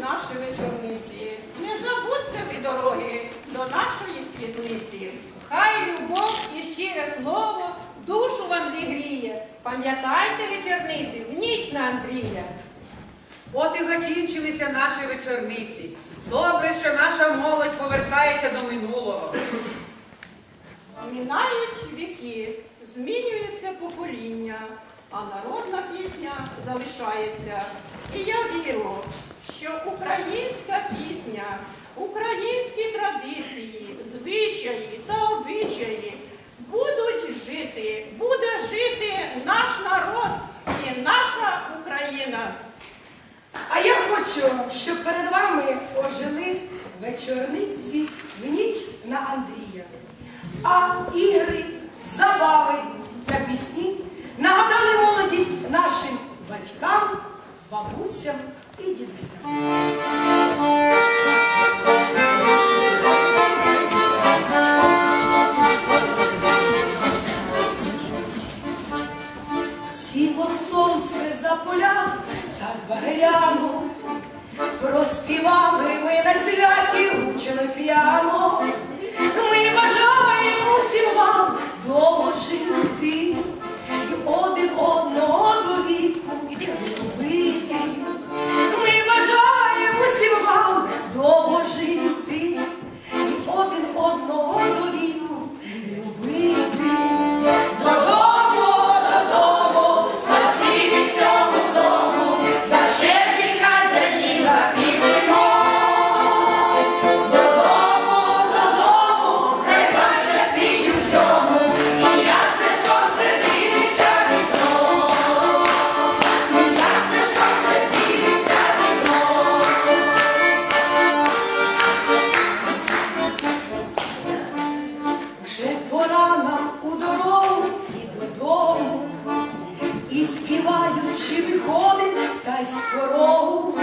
наші вечорниці, не забудьте ви дороги до нашої світлиці. Хай любов і щире слово душу вам зігріє. Пам'ятайте вечорниці в ніч на Андрія. От і закінчилися наші вечорниці. Добре, що наша молодь повертається до минулого. Минають віки, змінюється покоління, а народна пісня залишається. І я вірю, хочу, щоб перед вами ожили вечорниці в ніч на Андрія. А ігри, забави та пісні нагадали молодість нашим батькам, бабусям і дідусям. Сіло сонце за поля та дверей співали ми на святі, учили піано. співаючи, виходить та й з порогу.